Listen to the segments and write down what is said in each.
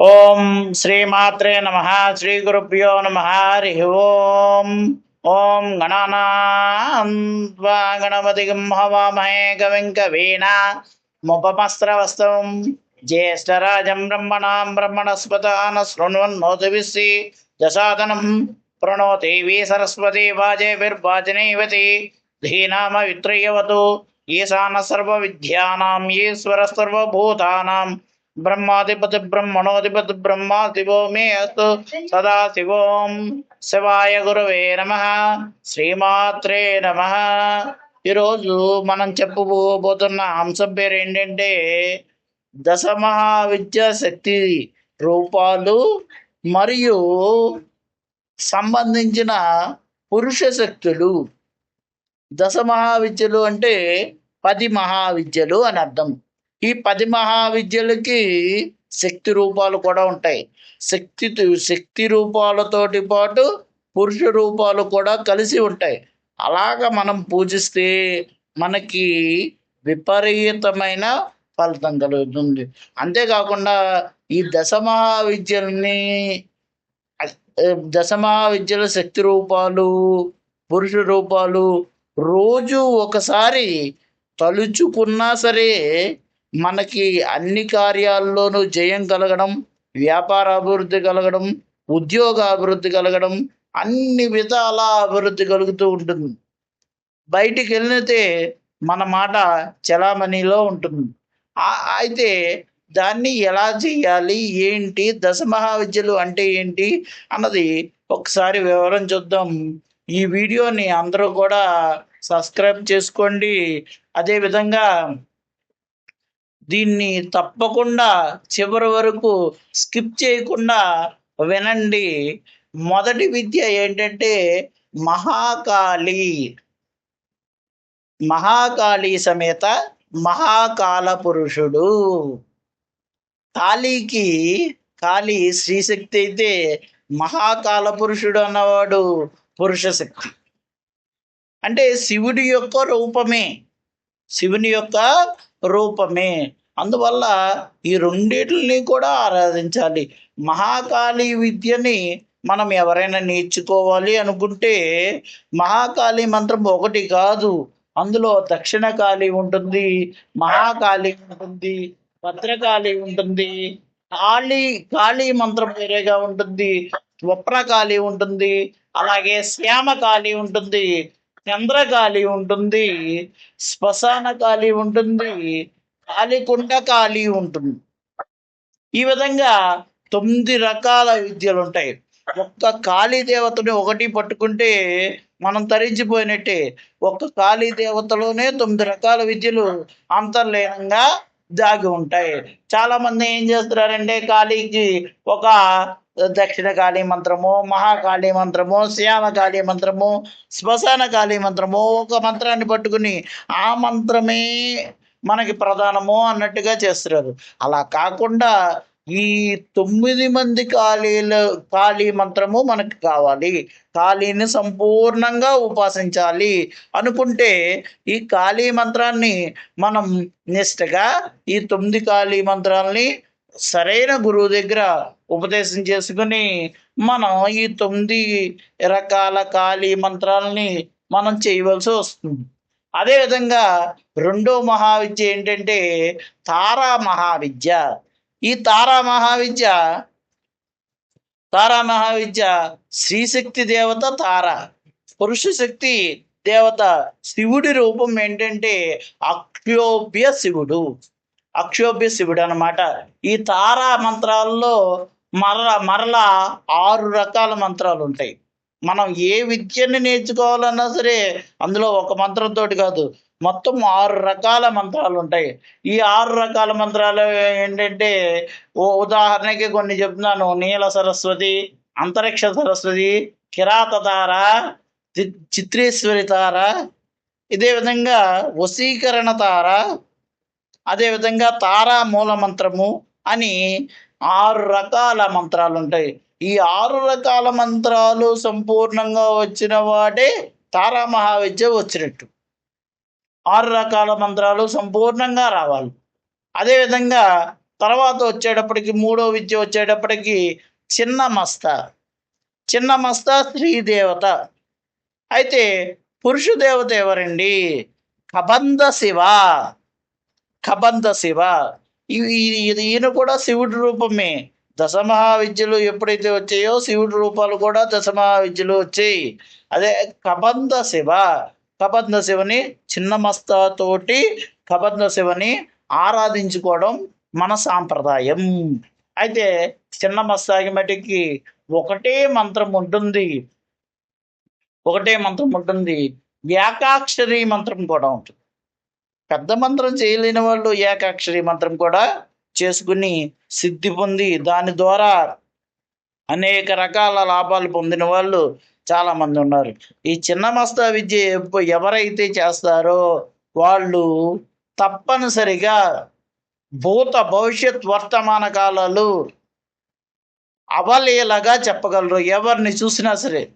ఓం శ్రీమాత్రే నమ శ్రీ గురుభ్యో నమ హరి ఓం. ఓం గణానాన్వా గణపతిగం హవామహే కవిం కవీనా ముపమస్త్రవస్తం. జ్యేష్ఠరాజం బ్రహ్మణాం బ్రహ్మణస్పతాన శృణ్వన్నోతిభిస్సి దశాదనం ప్రణోతి సరస్వతి వాజేభిర్వాజనైవతి ధీనామ విత్రయవతు ఈశాన సర్వ విద్యానాం ఈశ్వర సర్వభూతానాం బ్రహ్మాధిపతి బ్రహ్మణోధిపతి బ్రహ్మాధిపో మే అస్తు సదా శివోం శివాయ గురవే నమ శ్రీమాత్రే నమ ఈరోజు మనం చెప్పుకోబోతున్న అంశం పేరు ఏంటంటే దశ మహావిద్య శక్తి రూపాలు మరియు సంబంధించిన పురుష శక్తులు. దశ మహావిద్యలు అంటే పది మహావిద్యలు అని అర్థం. ఈ పది మహావిద్యలకి శక్తి రూపాలు కూడా ఉంటాయి. శక్తి శక్తి రూపాలతోటి పాటు పురుష రూపాలు కూడా కలిసి ఉంటాయి. అలాగ మనం పూజిస్తే మనకి విపరీతమైన ఫలితం కలుగుతుంది. అంతేకాకుండా ఈ దశ మహావిద్యల్ని దశ మహావిద్యల శక్తి రూపాలు పురుష రూపాలు రోజు ఒకసారి తలుచుకున్నా సరే మనకి అన్ని కార్యాల్లోనూ జయం కలగడం వ్యాపార అభివృద్ధి కలగడం ఉద్యోగ అభివృద్ధి కలగడం అన్ని విధాల అభివృద్ధి కలుగుతూ ఉంటుంది. బయటికి వెళ్ళితే మన మాట చలామణిలో ఉంటుంది. అయితే దాన్ని ఎలా చేయాలి ఏంటి? దశ మహావిద్యలు అంటే ఏంటి? అన్నది ఒకసారి వివరం చూద్దాం. ఈ వీడియోని అందరూ కూడా సబ్స్క్రైబ్ చేసుకోండి. అదేవిధంగా దీన్ని తప్పకుండా చివరి వరకు స్కిప్ చేయకుండా వినండి. మొదటి విద్య ఏంటంటే మహాకాళి. మహాకాళి సమేత మహాకాల పురుషుడు. కాళీకి కాళీ శ్రీశక్తి అయితే మహాకాల పురుషుడు అన్నవాడు పురుష శక్తి. అంటే శివుడి యొక్క రూపమే. శివుని యొక్క రూపమే. అందువల్ల ఈ రెండింటిని కూడా ఆరాధించాలి. మహాకాళి విద్యని మనం ఎవరైనా నేర్చుకోవాలి అనుకుంటే మహాకాళి మంత్రం ఒకటి కాదు. అందులో దక్షిణ కాళి ఉంటుంది మహాకాళి ఉంటుంది భద్రకాళి ఉంటుంది కాళీ కాళీ మంత్రం వేరేగా ఉంటుంది స్వప్నకాళి ఉంటుంది అలాగే శ్యామకాళి ఉంటుంది చంద్రకాళి ఉంటుంది శ్మశానకాళి ఉంటుంది కాళికుండ కాళీ ఉంటుంది. ఈ విధంగా తొమ్మిది రకాల విద్యలు ఉంటాయి ఒక్క కాళీ దేవతని ఒకటి పట్టుకుంటే మనం తరించిపోయినట్టే. ఒక్క కాళీ దేవతలోనే తొమ్మిది రకాల విద్యలు అంతర్లీనంగా దాగి ఉంటాయి. చాలా మంది ఏం చేస్తున్నారంటే కాళీకి ఒక దక్షిణ కాళీ మంత్రము మహాకాళీ మంత్రము శ్యామ కాళీ మంత్రము శ్మశాన కాళీ మంత్రము ఒక మంత్రాన్ని పట్టుకుని ఆ మంత్రమే మనకి ప్రధానము అన్నట్టుగా చేస్తున్నారు. అలా కాకుండా ఈ తొమ్మిది మంది ఖాళీలు కాళీ మంత్రము మనకు కావాలి. ఖాళీని సంపూర్ణంగా ఉపాసించాలి అనుకుంటే ఈ ఖాళీ మంత్రాన్ని మనం నిష్టగా ఈ తొమ్మిది ఖాళీ మంత్రాల్ని సరైన గురువు దగ్గర ఉపదేశం చేసుకుని మనం ఈ తొమ్మిది రకాల కాళీ మంత్రాలని మనం చేయవలసి వస్తుంది. అదేవిధంగా రెండో మహావిద్య ఏంటంటే తారా మహావిద్య ఈ తారా మహావిద్య తారా మహావిద్య శ్రీశక్తి దేవత తార. పురుష శక్తి దేవత శివుడి రూపం ఏంటంటే అక్షోభ్య శివుడు. అక్షోభ్య శివుడు అనమాట ఈ తారా మంత్రాల్లో మరల మరలా ఆరు రకాల మంత్రాలు ఉంటాయి. మనం ఏ విద్యని నేర్చుకోవాలన్నా సరే అందులో ఒక మంత్రంతో కాదు మొత్తం ఆరు రకాల మంత్రాలు ఉంటాయి. ఈ ఆరు రకాల మంత్రాలు ఏంటంటే ఓ ఉదాహరణకి కొన్ని చెప్తున్నాను. నీల సరస్వతి అంతరిక్ష సరస్వతి కిరాత తార చిత్రేశ్వరి తార ఇదే విధంగా వశీకరణ తార అదేవిధంగా తారా మూల మంత్రము అని ఆరు రకాల మంత్రాలు ఉంటాయి. ఈ ఆరు రకాల మంత్రాలు సంపూర్ణంగా వచ్చిన వాడే తారామహావిద్య వచ్చినట్టు. ఆరు రకాల మంత్రాలు సంపూర్ణంగా రావాలి. అదేవిధంగా తర్వాత వచ్చేటప్పటికి మూడో విద్య వచ్చేటప్పటికి చిన్న మస్త చిన్న మస్త స్త్రీ దేవత అయితే పురుషు దేవత ఎవరండి? కబంధ శివ. కబంధ శివ. ఇది- ఈయన కూడా శివుడి రూపమే. దశమహావిద్యలు ఎప్పుడైతే వచ్చాయో శివుడి రూపాలు కూడా దశమహావిద్యలు వచ్చాయి. అదే కబంధ శివ. కబంధ శివని చిన్న మస్తతోటి కబంధ శివని ఆరాధించుకోవడం మన సాంప్రదాయం. అయితే చిన్న మస్తాకి మటుకి ఒకటే మంత్రం ఉంటుంది. ఒకటే మంత్రం ఉంటుంది. ఏకాక్షరి మంత్రం కూడా ఉంటుంది. పెద్ద మంత్రం చేయలేని వాళ్ళు ఏకాక్షరి మంత్రం కూడా చేసుకుని సిద్ధి పొంది దాని ద్వారా అనేక రకాల లాభాలు పొందిన వాళ్ళు చాలామంది ఉన్నారు. ఈ చిన్న మస్తా విద్య ఎప్పు- ఎవరైతే చేస్తారో వాళ్ళు తప్పనిసరిగా భూత భవిష్యత్ వర్తమాన కాలాలు అవలీలగా చెప్పగలరు ఎవరిని చూసినా సరే.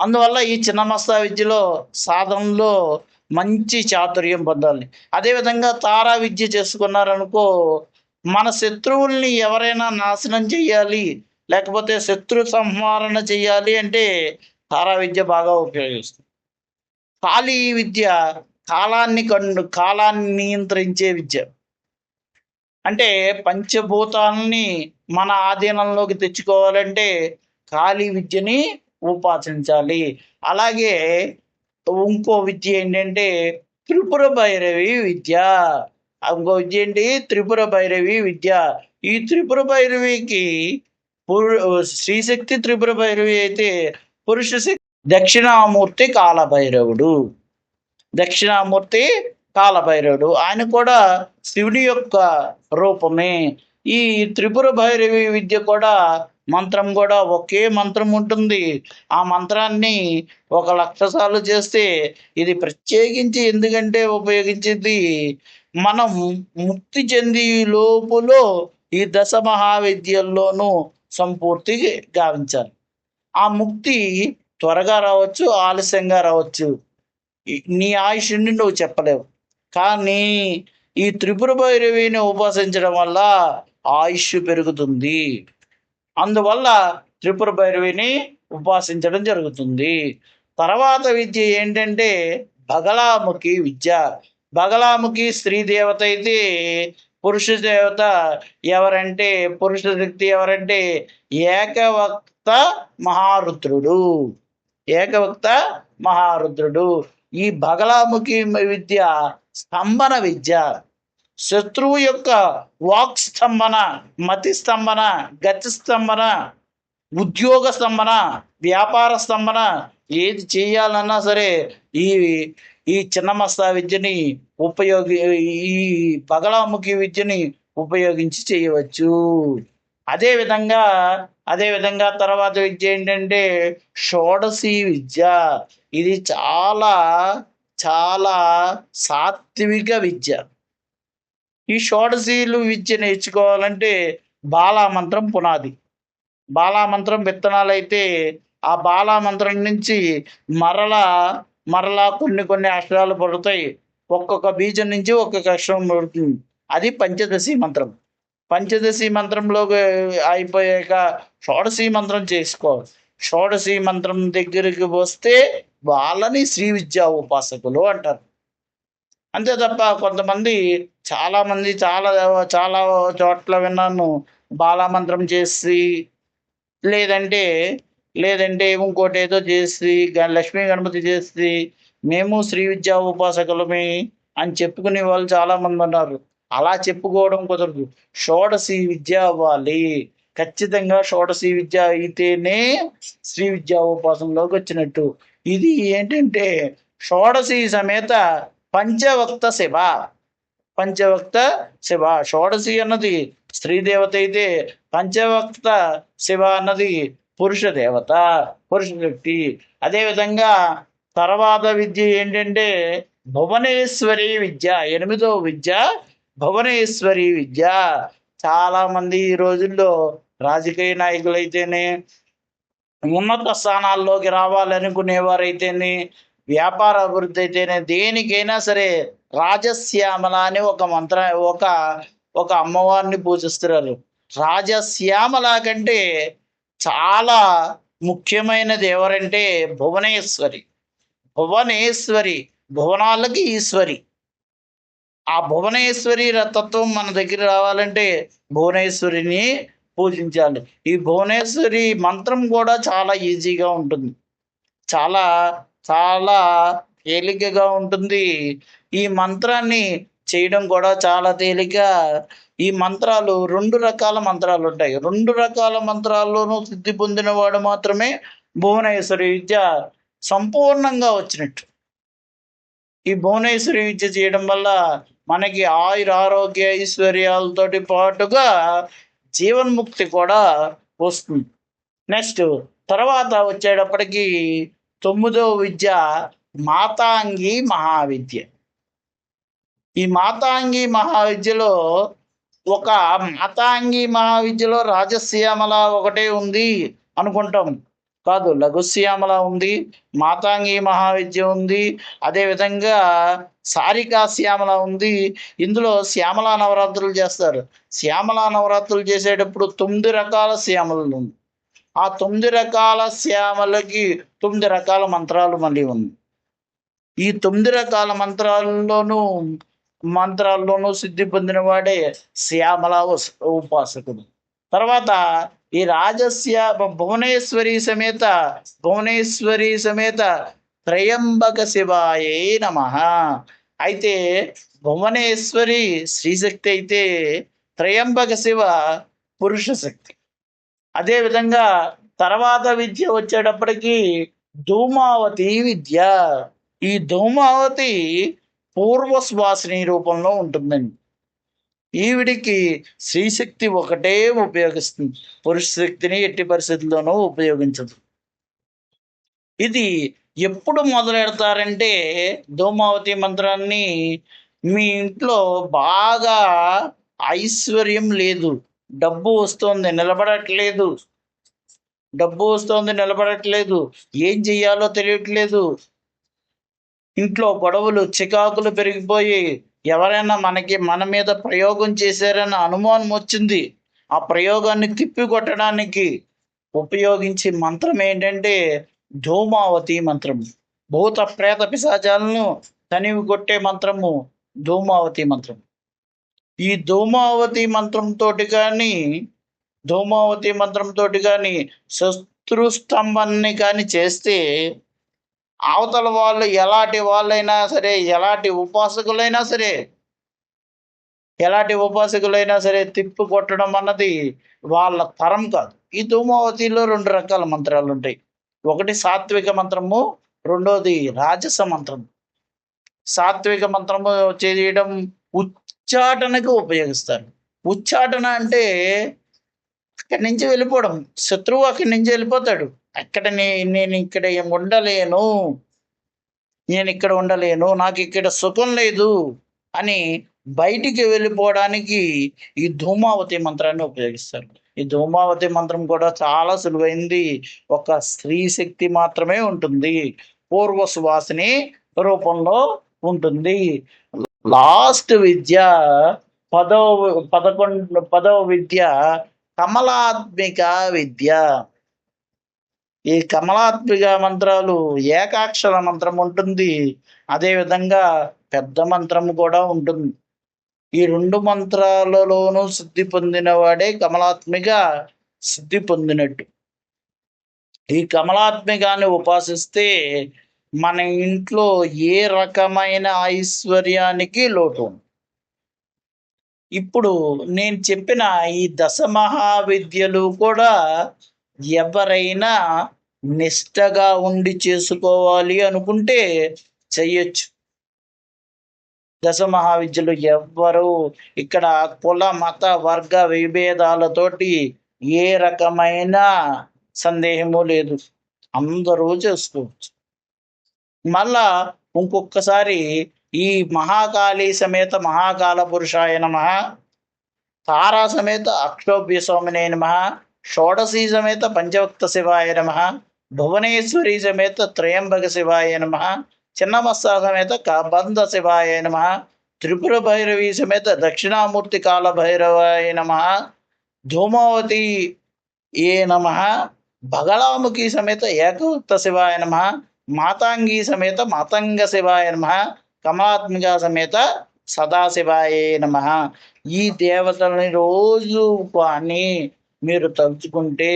అందువల్ల ఈ చిన్న మస్తా విద్యలో సాధనలో మంచి చాతుర్యం పొందాలి. అదేవిధంగా తారా విద్య చేసుకున్నారనుకో మన శత్రువుల్ని ఎవరైనా నాశనం చేయాలి లేకపోతే శత్రు సంహారణ చేయాలి అంటే తారా విద్య బాగా ఉపయోగిస్తుంది కాళీ విద్య కాలాన్ని కండు కాలాన్ని నియంత్రించే విద్య. అంటే పంచభూతాలని మన ఆధీనంలోకి తెచ్చుకోవాలంటే కాళీ విద్యని ఉపాసించాలి. అలాగే ఇంకో విద్య ఏంటంటే త్రిపుర భైరవి విద్య. ఇంకో విద్య ఏంటి త్రిపుర భైరవి విద్య. ఈ త్రిపుర భైరవికి పురు శ్రీశక్తి త్రిపుర భైరవి అయితే పురుష శక్తి దక్షిణామూర్తి కాలభైరవుడు. దక్షిణామూర్తి కాలభైరవుడు. ఆయన కూడా శివుడి యొక్క రూపమే. ఈ త్రిపుర భైరవి విద్య కూడా మంత్రం కూడా ఒకే మంత్రం ఉంటుంది. ఆ మంత్రాన్ని ఒక లక్ష సార్లు చేస్తే ఇది ప్రత్యేకించి ఎందుకంటే ఉపయోగించింది మనం ముక్తి చెంది లోపులో ఈ దశ మహావిద్యల్లోనూ సంపూర్తి గావించాలి. ఆ ముక్తి త్వరగా రావచ్చు ఆలస్యంగా రావచ్చు. నీ నీ ఆయుష్ని నువ్వు చెప్పలేవు. కానీ ఈ త్రిపుర భైరవిని ఉపాసించడం వల్ల ఆయుష్ పెరుగుతుంది. అందువల్ల త్రిపుర భైరవిని ఉపాసించడం జరుగుతుంది. తర్వాత విద్య ఏంటంటే బగలాముఖి విద్య. బగలాముఖి స్త్రీ దేవత అయితే పురుష దేవత ఎవరంటే పురుష శక్తి ఎవరంటే ఏకవక్త మహారుద్రుడు. ఏకవక్త మహారుద్రుడు. ఈ బగలాముఖి విద్య స్తంభన విద్య. శత్రువు యొక్క వాక్ స్తంభన మతి స్తంభన గతి స్తంభన ఉద్యోగ స్తంభన వ్యాపార స్తంభన ఏది చేయాలన్నా సరే ఈ ఈ చిన్న మస్తా విద్యని ఉపయోగి ఈ పగలాముఖి విద్యని ఉపయోగించి చేయవచ్చు. అదే విధంగా అదే విధంగా తర్వాత విద్య ఏంటంటే షోడసి విద్య. ఇది చాలా చాలా సాత్విక విద్య. ఈ షోడశీలు విద్య నేర్చుకోవాలంటే బాలామంత్రం పునాది. బాలామంత్రం విత్తనాలు అయితే ఆ బాలామంత్రం నుంచి మరలా మరలా కొన్ని కొన్ని అక్షరాలు పడతాయి. ఒక్కొక్క బీజం నుంచి ఒక్కొక్క అక్షరం పడుతుంది. అది పంచదశి మంత్రం. పంచదశి మంత్రంలోకి అయిపోయాక షోడశి మంత్రం చేసుకోవాలి. షోడశి మంత్రం దగ్గరికి వస్తే వాళ్ళని శ్రీ విద్యా ఉపాసకులు అంటారు. అంతే తప్ప కొంతమంది చాలామంది చాలా చాలా చోట్ల విన్నాను. బాలామంత్రం చేసి లేదంటే లేదంటే ఇంకోటి ఏదో చేసి గ- లక్ష్మీ గణపతి చేసి మేము శ్రీ విద్యా ఉపాసకులమే అని చెప్పుకునే వాళ్ళు చాలామంది ఉన్నారు. అలా చెప్పుకోవడం కుదరదు. షోడశి విద్య అవ్వాలి. ఖచ్చితంగా షోడశి విద్య అయితేనే శ్రీ విద్యా ఉపాసనలోకి వచ్చినట్టు. ఇది ఏంటంటే షోడశి సమేత పంచవక్త శివ. పంచవక్త శివ. షోడశి అన్నది స్త్రీ దేవత అయితే పంచవక్త శివ అన్నది పురుష దేవత పురుష శక్తి. అదేవిధంగా తర్వాత విద్య ఏంటంటే భువనేశ్వరి విద్య ఎనిమిదో విద్య భువనేశ్వరి విద్య. చాలా మంది ఈ రోజుల్లో రాజకీయ నాయకులైతేనే ఉన్నత స్థానాల్లోకి రావాలనుకునేవారైతేనే వ్యాపార అభివృద్ధి అయితేనే దేనికైనా సరే రాజశ్యామల అని ఒక మంత్ర ఒక ఒక అమ్మవారిని పూజిస్తున్నారు రాజశ్యామల కంటే చాలా ముఖ్యమైనది ఎవరంటే భువనేశ్వరి. భువనేశ్వరి భువనాలకి ఈశ్వరి. ఆ భువనేశ్వరి తత్వం మన దగ్గర రావాలంటే భువనేశ్వరిని పూజించాలి. ఈ భువనేశ్వరి మంత్రం కూడా చాలా ఈజీగా ఉంటుంది. చాలా చాలా తేలికగా ఉంటుంది. ఈ మంత్రాన్ని చేయడం కూడా చాలా తేలిక ఈ మంత్రాలు రెండు రకాల మంత్రాలు ఉంటాయి. రెండు రకాల మంత్రాల్లోనూ సిద్ధి పొందిన వాడు మాత్రమే భువనేశ్వరి విద్య సంపూర్ణంగా వచ్చినట్టు. ఈ భువనేశ్వరి విద్య చేయడం వల్ల మనకి ఆయుర ఆరోగ్య ఐశ్వర్యాలతోటి పాటుగా జీవన్ముక్తి కూడా వస్తుంది. నెక్స్ట్ తర్వాత వచ్చేటప్పటికి తొమ్మిదో విద్య మాతాంగి మహావిద్య. ఈ మాతాంగి మహావిద్యలో ఒక మాతాంగి మహావిద్యలో రాజశ్యామల ఒకటే ఉంది అనుకుంటాం. కాదు లఘుశ్యామల ఉంది మాతాంగి మహావిద్య ఉంది అదేవిధంగా సారికా శ్యామల ఉంది. ఇందులో శ్యామల నవరాత్రులు చేస్తారు. శ్యామల నవరాత్రులు చేసేటప్పుడు తొమ్మిది రకాల శ్యామలు ఉంది. ఆ తొమ్మిది రకాల శ్యామలకి తొమ్మిది రకాల మంత్రాలు మళ్ళీ ఉంది. ఈ తొమ్మిది రకాల మంత్రాల్లోనూ మంత్రాల్లోనూ సిద్ధి పొందిన వాడే శ్యామల ఉపాసకుడు. తర్వాత ఈ రాజస్య భువనేశ్వరి సమేత భువనేశ్వరి సమేత త్రయంబక శివాయే నమ. అయితే భువనేశ్వరి శ్రీశక్తి అయితే త్రయంబక శివ పురుష శక్తి. అదేవిధంగా తర్వాత విద్య వచ్చేటప్పటికి ధూమావతి విద్య. ఈ ధూమావతి పూర్వశ్వాసిని రూపంలో ఉంటుందండి. ఈవిడికి స్త్రీశక్తి ఒకటే ఉపయోగిస్తుంది. పురుష శక్తిని ఎట్టి పరిస్థితుల్లోనూ ఉపయోగించదు. ఇది ఎప్పుడు మొదలెడతారంటే ధూమావతి మంత్రాన్ని మీ ఇంట్లో బాగా ఐశ్వర్యం లేదు. డబ్బు వస్తుంది నిలబడట్లేదు. డబ్బు వస్తుంది నిలబడట్లేదు. ఏం చెయ్యాలో తెలియట్లేదు. ఇంట్లో గొడవలు చికాకులు పెరిగిపోయి ఎవరైనా మనకి మన మీద ప్రయోగం చేశారన్న అనుమానం వచ్చింది. ఆ ప్రయోగాన్ని తిప్పి కొట్టడానికి ఉపయోగించే మంత్రం ఏంటంటే ధూమావతి మంత్రం. భూత ప్రేత పిశాచాలను తనివి కొట్టే మంత్రము ధూమావతి మంత్రం. ఈ ధూమావతి మంత్రంతో కానీ ధూమావతి మంత్రంతో కానీ శత్రుస్తంభాన్ని కానీ చేస్తే అవతల వాళ్ళు ఎలాంటి వాళ్ళైనా సరే ఎలాంటి ఉపాసకులైనా సరే ఎలాంటి ఉపాసకులైనా సరే తిప్పు కొట్టడం అన్నది వాళ్ళ తరం కాదు. ఈ ధూమావతిలో రెండు రకాల మంత్రాలు ఉంటాయి. ఒకటి సాత్విక మంత్రము రెండోది రాజస మంత్రం సాత్విక మంత్రము చేయడం ఉచ్చాటనకు ఉపయోగిస్తారు. ఉచ్చాటన అంటే అక్కడి నుంచి వెళ్ళిపోవడం. శత్రువు అక్కడి నుంచి వెళ్ళిపోతాడు. అక్కడ నేను ఇక్కడ ఏం ఉండలేను. నేను ఇక్కడ ఉండలేను. నాకు ఇక్కడ సుఖం లేదు అని బయటికి వెళ్ళిపోవడానికి ఈ ధూమావతి మంత్రాన్ని ఉపయోగిస్తారు. ఈ ధూమావతి మంత్రం కూడా చాలా సులువైంది. ఒక స్త్రీ శక్తి మాత్రమే ఉంటుంది. పూర్వ సువాసిని రూపంలో ఉంటుంది. లాస్ట్ విద్య పదవ పదకొండు పదవ విద్య కమలాత్మిక విద్య. ఈ కమలాత్మిక మంత్రాలు ఏకాక్షర మంత్రం ఉంటుంది. అదేవిధంగా పెద్ద మంత్రం కూడా ఉంటుంది. ఈ రెండు మంత్రాలలోనూ సిద్ధి పొందిన వాడే కమలాత్మిక సిద్ధి పొందినట్టు. ఈ కమలాత్మికాన్ని ఉపాసిస్తే మన ఇంట్లో ఏ రకమైన ఐశ్వర్యానికి లోటు ఇప్పుడు నేను చెప్పిన ఈ దశ మహావిద్యలు కూడా ఎవరైనా నిష్టగా ఉండి చేసుకోవాలి అనుకుంటే చెయ్యొచ్చు. దశ మహావిద్యలు ఎవ్వరు ఇక్కడ కుల మత వర్గ విభేదాలతోటి ఏ రకమైన సందేహము లేదు. అందరూ చేసుకోవచ్చు. మళ్ళా ఇంకొకసారి ఈ మహాకాళి సమేత మహాకాల పురుషాయ నమ తారా సమేత అక్షోభ్య సోమనే నమ షోడశీ సమేత పంచవక్త శివాయ నమ భువనేశ్వరి సమేత త్రయంబక శివాయ నమ చిన్నమస్తా సమేత కబంధ శివాయ నమ త్రిపుర భైరవి సమేత దక్షిణామూర్తి కాల భైరవాయ నమ ధూమావతి ఏ నమ బగళాముఖి సమేత ఏకవృత్త శివాయ నమ మాతాంగి సమేత మాతంగ శివాయ నమ కమాత్మిక సమేత సదాశివాయ నమ. ఈ దేవతలని రోజు కానీ మీరు తలుచుకుంటే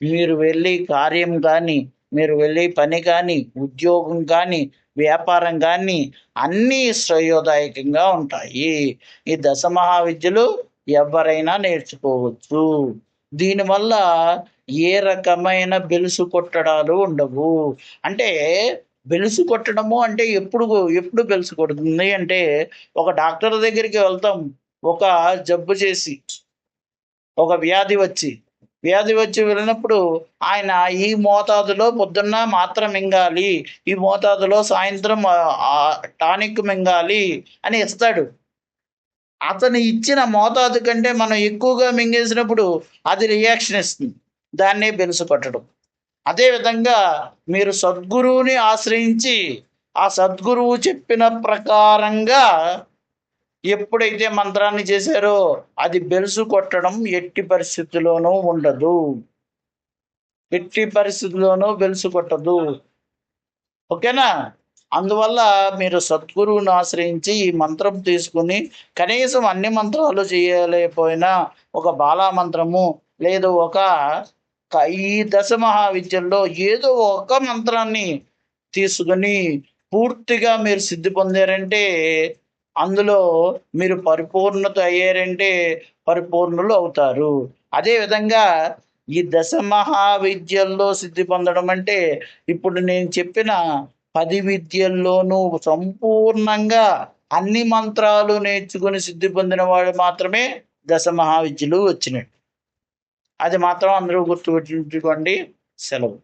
మీరు వెళ్ళి కార్యం కానీ మీరు వెళ్ళి పని కానీ ఉద్యోగం కానీ వ్యాపారం కానీ అన్నీ శ్రేయోదాయకంగా ఉంటాయి. ఈ దశ మహావిద్యలు ఎవరైనా నేర్చుకోవచ్చు. దీనివల్ల ఏ రకమైన బెలుసు కొట్టడాలు ఉండవు. అంటే బెలుసు కొట్టడము అంటే ఎప్పుడు ఎప్పుడు బెలుసు కొడుతుంది అంటే ఒక డాక్టర్ దగ్గరికి వెళ్తాం ఒక జబ్బు చేసి ఒక వ్యాధి వచ్చి వ్యాధి వచ్చి వెళ్ళినప్పుడు ఆయన ఈ మోతాదులో పొద్దున్న మాత్ర మింగాలి ఈ మోతాదులో సాయంత్రం టానిక్ మింగాలి అని ఇస్తాడు. అతను ఇచ్చిన మోతాదు కంటే మనం ఎక్కువగా మింగేసినప్పుడు అది రియాక్షన్ ఇస్తుంది. దాన్నే బెలుసు పట్టడం. అదేవిధంగా మీరు సద్గురువుని ఆశ్రయించి ఆ సద్గురువు చెప్పిన ప్రకారంగా ఎప్పుడైతే మంత్రాన్ని చేశారో అది బెరుసు కొట్టడం ఎట్టి పరిస్థితుల్లోనూ ఉండదు. ఎట్టి పరిస్థితుల్లోనూ బెలుసు కొట్టదు. ఓకేనా? అందువల్ల మీరు సద్గురువును ఆశ్రయించి ఈ మంత్రం తీసుకుని కనీసం అన్ని మంత్రాలు చేయలేకపోయినా ఒక బాలా మంత్రము లేదు ఒక ఈ దశ మహావిద్యల్లో ఏదో ఒక మంత్రాన్ని తీసుకుని పూర్తిగా మీరు సిద్ధి పొందారంటే అందులో మీరు పరిపూర్ణత అయ్యారంటే పరిపూర్ణులు అవుతారు. అదేవిధంగా ఈ దశ మహావిద్యల్లో సిద్ధి పొందడం అంటే ఇప్పుడు నేను చెప్పిన పది విద్యల్లోనూ సంపూర్ణంగా అన్ని మంత్రాలు నేర్చుకుని సిద్ధి పొందిన వాడు మాత్రమే దశ మహావిద్యలు వచ్చినాయి అది మాత్రం అందరూ గుర్తుపెట్టుకోండి సెలవు.